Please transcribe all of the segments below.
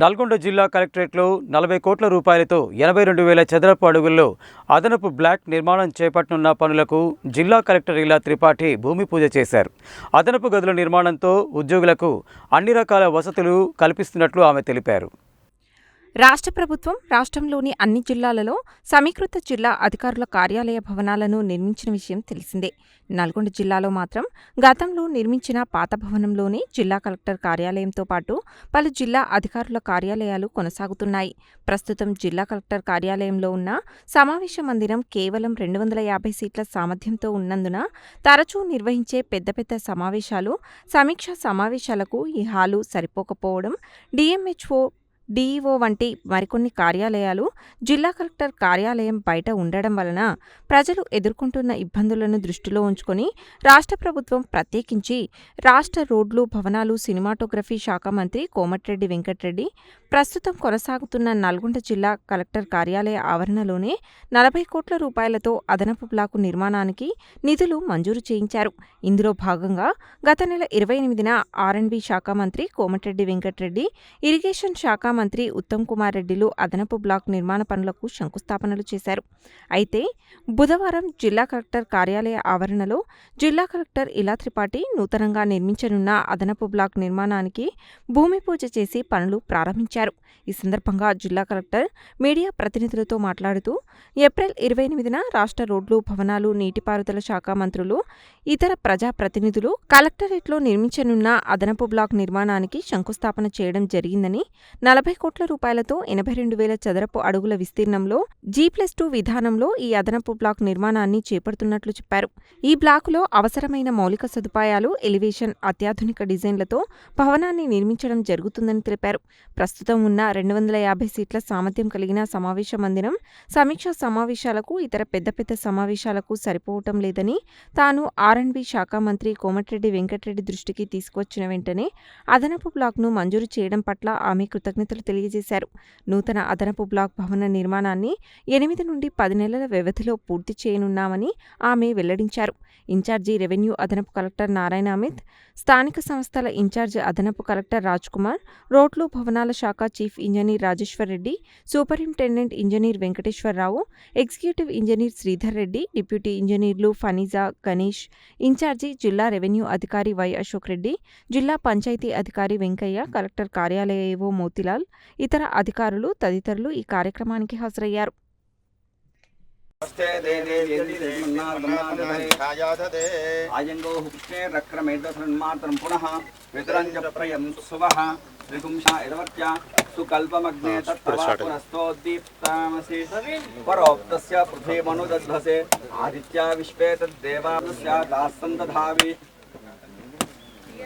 నల్గొండ జిల్లా కలెక్టరేట్లో నలభై కోట్ల రూపాయలతో ఎనభై రెండు వేల చదరపు అడుగుల్లో అదనపు బ్లాక్ నిర్మాణం చేపట్టనున్న పనులకు జిల్లా కలెక్టర్ ఇలా త్రిపాఠి భూమి పూజ చేశారు. అదనపు గదుల నిర్మాణంతో ఉద్యోగులకు అన్ని రకాల వసతులు కల్పిస్తున్నట్లు ఆమె తెలిపారు. రాష్ట్ర ప్రభుత్వం రాష్ట్రంలోని అన్ని జిల్లాలలో సమీకృత జిల్లా అధికారుల కార్యాలయ భవనాలను నిర్మించిన విషయం తెలిసిందే. నల్గొండ జిల్లాలో మాత్రం గతంలో నిర్మించిన పాత భవనంలోనే జిల్లా కలెక్టర్ కార్యాలయంతో పాటు పలు జిల్లా అధికారుల కార్యాలయాలు కొనసాగుతున్నాయి. ప్రస్తుతం జిల్లా కలెక్టర్ కార్యాలయంలో ఉన్న సమావేశ మందిరం కేవలం రెండు వందల యాభై సీట్ల సామర్థ్యంతో ఉన్నందున తరచూ నిర్వహించే పెద్ద పెద్ద సమావేశాలు సమీక్షా సమావేశాలకు ఈ హాలు సరిపోకపోవడం డిఎంహెచ్ఓ డీఈఓ వంటి మరికొన్ని కార్యాలయాలు జిల్లా కలెక్టర్ కార్యాలయం బయట ఉండడం వలన ప్రజలు ఎదుర్కొంటున్న ఇబ్బందులను దృష్టిలో ఉంచుకొని రాష్ట్ర ప్రభుత్వం ప్రత్యేకించి రాష్ట్ర రోడ్లు భవనాలు సినిమాటోగ్రఫీ శాఖ మంత్రి కోమటిరెడ్డి వెంకటరెడ్డి ప్రస్తుతం కొనసాగుతున్న నల్గొండ జిల్లా కలెక్టర్ కార్యాలయ ఆవరణలోనే నలభై కోట్ల రూపాయలతో అదనపు బ్లాకు నిర్మాణానికి నిధులు మంజూరు చేయించారు. ఇందులో భాగంగా గత నెల ఇరవై ఎనిమిదిన ఆర్ఎండ్బి శాఖ మంత్రి కోమటిరెడ్డి వెంకటరెడ్డి ఇరిగేషన్ శాఖ మంత్రి ఉత్తమ్ కుమార్ రెడ్డిలు అదనపు బ్లాక్ నిర్మాణ పనులకు శంకుస్థాపనలు చేశారు. అయితే బుధవారం జిల్లా కలెక్టర్ కార్యాలయ ఆవరణలో జిల్లా కలెక్టర్ ఇలా త్రిపాఠి నూతనంగా నిర్మించనున్న అదనపు బ్లాక్ నిర్మాణానికి భూమి పూజ చేసి పనులు ప్రారంభించారు. ఈ సందర్భంగా జిల్లా కలెక్టర్ మీడియా ప్రతినిధులతో మాట్లాడుతూ ఏప్రిల్ ఇరవై ఎనిమిదిన రాష్ట్ర రోడ్లు భవనాలు నీటిపారుదల శాఖ మంత్రులు ఇతర ప్రజాప్రతినిధులు కలెక్టరేట్లో నిర్మించనున్న అదనపు బ్లాక్ నిర్మాణానికి శంకుస్థాపన చేయడం జరిగిందని నలభై కోట్ల రూపాయలతో ఎనభై రెండు వేల చదరపు అడుగుల విస్తీర్ణంలో జీ ప్లస్ టూ విధానంలో ఈ అదనపు బ్లాక్ నిర్మాణాన్ని చేపడుతున్నట్లు చెప్పారు. ఈ బ్లాకులో అవసరమైన మౌలిక సదుపాయాలు ఎలివేషన్ అత్యాధునిక డిజైన్లతో భవనాన్ని నిర్మించడం జరుగుతుందని తెలిపారు. ప్రస్తుతం ఉన్న రెండు వందల యాభై సీట్ల సామర్థ్యం కలిగిన సమావేశ మందిరం సమీక్షా సమావేశాలకు ఇతర పెద్ద పెద్ద సమావేశాలకు సరిపోవటం లేదని తాను ఆర్ఎండ్బి శాఖ మంత్రి కోమటిరెడ్డి వెంకటరెడ్డి దృష్టికి తీసుకొచ్చిన వెంటనే అదనపు బ్లాక్ను మంజూరు చేయడం పట్ల ఆమె కృతజ్ఞతలు తెలియజేశారు. నూతన అదనపు బ్లాక్ భవన నిర్మాణాన్ని ఎనిమిది నుండి పది నెలల వ్యవధిలో పూర్తి చేయనున్నామని ఆమె వెల్లడించారు. ఇన్ఛార్జి రెవెన్యూ అదనపు కలెక్టర్ నారాయణ అమిత్ స్థానిక సంస్థల ఇన్ఛార్జి అదనపు కలెక్టర్ రాజ్ కుమార్ రోడ్లు భవనాల శాఖ శాఖ chief engineer Rajeshwar Reddy superintendent engineer Venkateswara Rao executive engineer Sridhar Reddy deputy ఇంజనీర్లు ఫనీజా గణేష్ ఇన్ఛార్జి జిల్లా రెవెన్యూ అధికారి వై అశోక్ రెడ్డి జిల్లా పంచాయతీ అధికారి వెంకయ్య కలెక్టర్ కార్యాలయవో మోతిలాల్ ఇతర అధికారులు తదితరులు ఈ కార్యక్రమానికి హాజరయ్యారు నమస్తే ఆయంగో కృష్ణేరక్రమేత సన్మాత్రం పునః వితరంజ ప్రయం సువః త్రిగుంశ యదవత్య సుకల్పమగ్నే తత్తవాపునస్తోద్దీప్తామసి పరోక్తస్య పృథిమను దధ్వసే ఆదిత్యా విశ్వే తద్దేవానస్య దాస్సం దధావి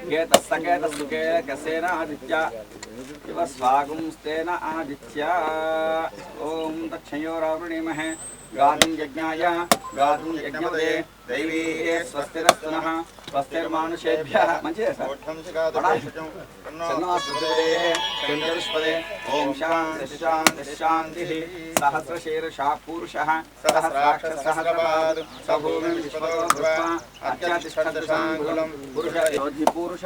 కేతస్సకేతస్సుకేకసేన ఆదిత్య ఇవ స్వాగుంస్తేన ఆదిత్య ఓం దక్షయోరావృణీమహే గానం యజ్ఞాయ గాతుం యజ్ఞపదే దైవీ స్వస్తి నస్తున స్వస్తిర్మానుషేభ్య మంచిదే సార్ చంద్రవిష్పదే ఓం శాంతి శాంతి శాంతి సహస్రశీర్షా పూరుష. సహస్రాక్ష సభూమి అత్యతిష్టదృశాంగులం పురుష యోధి పూరుష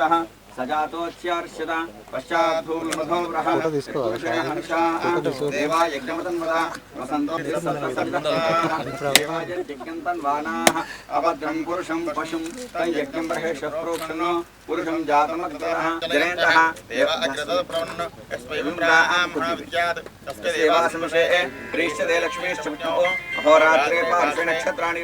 సజాతోచ్యార్షిత పశ్చాద్భూమిమధోవ్రహ వసంతో దేవా यज्ञं तन्वानाः अभद्रं पुरुषं पशुं प्रोक्षण पुरुषं जातमग्रः जनेन्द्रः एव अग्रतप्रवन्न यस्मैवम्राहामहाविद्यात्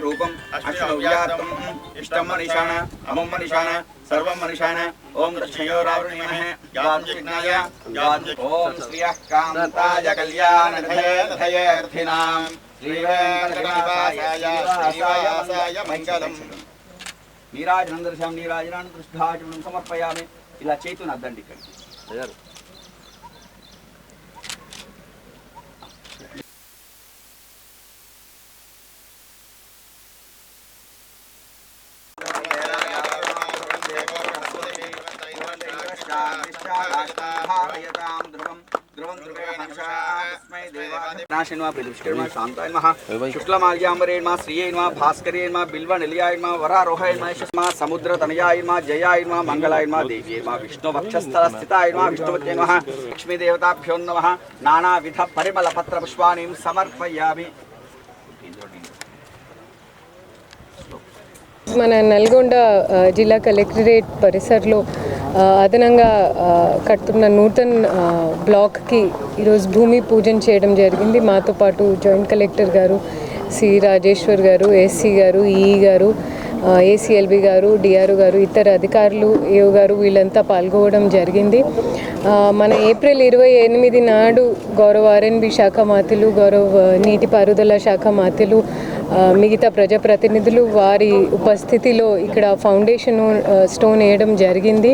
रूपम् अश्वव्यातम् इष्टं मनिषाण अमुं मनिषाण सर्वं मनुषाण ॐ दक्षयोरावृणीमः ॐ श्रियः कान्ताय कल्याणधये నీరాజనందర్శం నీరాజనాన్ని దృష్టాచమనం సమర్పయామి. ఇలా చేతుని అద్దండి ఇక్కడికి. ధ్రువం. ధ్రువం ధ్రువేణ హంసా తస్మై దేవాయ నాశిన్వా ప్రతిష్ఠిర్మా శాంతాయ నమః శుక్లమాల్యామరేణ మా శ్రీయై నమః భాస్కరేణ మా బిల్వ నిలయాయ మా వరారోహాయ మా యశస్మా సముద్ర తనయాయ మా జయాయ మా మంగళాయ మా దేవ్యై మా విష్ణు వక్షస్థల స్థితాయ మా విష్ణువత్యై నమః లక్ష్మీ దేవతాభ్యో నమః నానావిధ పరిమళ పత్ర పుష్పాణి సమర్పయామి మన నల్గొండ జిల్లా కలెక్టరేట్ పరిసరలో అదనంగా కడుతున్న నూతన్ బ్లాక్కి ఈరోజు భూమి పూజన చేయడం జరిగింది. మాతో పాటు జాయింట్ కలెక్టర్ గారు సి. రాజేశ్వర్ గారు ఎస్సీ గారు ఈఈ గారు ఏసీఎల్బి గారు డిఆర్ఓ గారు ఇతర అధికారులు ఏఓ గారు వీళ్ళంతా పాల్గొనడం జరిగింది. మన ఏప్రిల్ ఇరవై ఎనిమిది నాడు గౌరవ ఆర్ఎన్బి శాఖ మాతులు గౌరవ నీటిపారుదల శాఖ మాతులు మిగతా ప్రజాప్రతినిధులు వారి ఉపస్థితిలో ఇక్కడ ఫౌండేషన్ స్టోన్ వేయడం జరిగింది.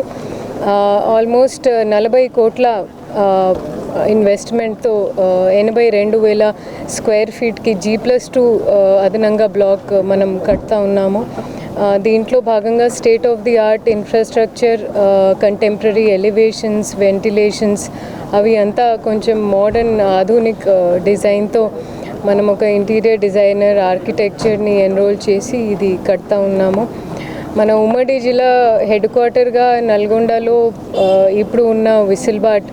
ఆల్మోస్ట్ నలభై కోట్ల ఇన్వెస్ట్మెంట్తో ఎనభై రెండు వేల స్క్వేర్ ఫీట్కి జీ ప్లస్ టూ అదనంగా బ్లాక్ మనం కడతా ఉన్నాము. దీంట్లో భాగంగా state of the art infrastructure contemporary elevations ventilations అవి అంతా కొంచెం మోడర్న్ ఆధునిక్ డిజైన్తో మనం ఒక ఇంటీరియర్ డిజైనర్ ఆర్కిటెక్చర్ని ఎన్రోల్ చేసి ఇది కడతా ఉన్నాము. మన ఉమ్మడి జిల్లా హెడ్ క్వార్టర్గా నల్గొండలో ఇప్పుడు ఉన్న విసిల్బాట్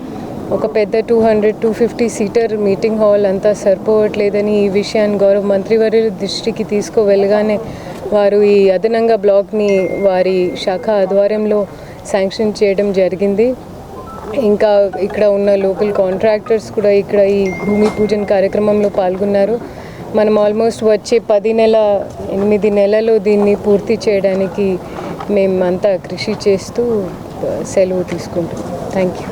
ఒక పెద్ద two hundred two fifty seater meeting hall అంతా సరిపోవట్లేదని ఈ విషయాన్ని గౌరవ మంత్రివర్యుల దృష్టికి తీసుకువెళ్ళగానే వారు ఈ అదనంగా బ్లాక్ని వారి శాఖ ఆధ్వర్యంలో శాంక్షన్ చేయడం జరిగింది. ఇంకా ఇక్కడ ఉన్న లోకల్ కాంట్రాక్టర్స్ కూడా ఇక్కడ ఈ భూమి పూజన కార్యక్రమంలో పాల్గొన్నారు. మనం ఆల్మోస్ట్ వచ్చే పది నెల ఎనిమిది నెలలో దీన్ని పూర్తి చేయడానికి మేమంతా కృషి చేస్తూ సెలవు తీసుకుంటున్నాం. Thank you.